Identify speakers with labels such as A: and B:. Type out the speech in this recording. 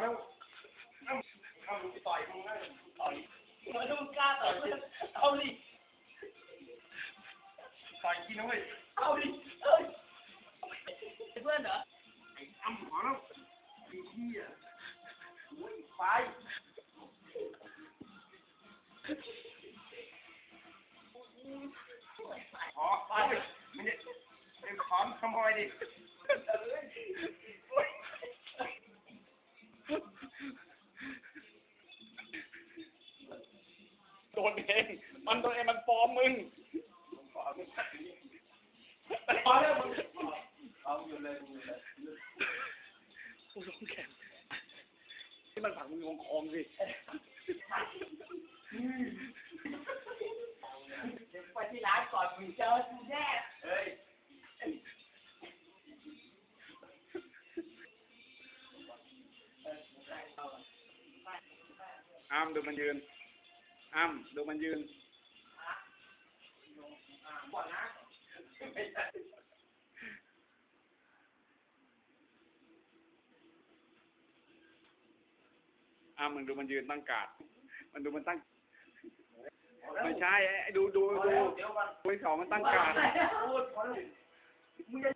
A: แล้วเอามึงต่อยมึงนะต่อย
B: มันต้กล้าต่อยเอาดิ
A: ต่อยกินนะเย
B: เอาดิเอ้ยเพื่อนเหรอไ
A: อ้อ้ำหัวแล้อ้เหี้ย
C: โอ้ยไป
A: ขอไมันจะเองขโมยดิ
D: ดนเอง มันโดนเองมันฟ้องมึง
C: ขอมึง
D: พอแล้วมึง
C: เอาอยู่เลยมึงอยู่เลย
D: กูร้องแข็งที่มันฝังมึงลงคลองสิ
B: เดี๋ยวไปที่ร้านก่อนมึงเจอกูแน่
C: เฮ้ย
D: อ้ามดูมันยืน อ้ามดูมันยืน
C: ก่อนนะไม่ใช่
D: อ้ามึงดูมันยืนตั้งกาด มันดูมันตั้ง ไม่ใช่ไอ้ดูดูดูดูไอ้สองมันตั้งกาด
C: พูดพอแล้วมึงจะ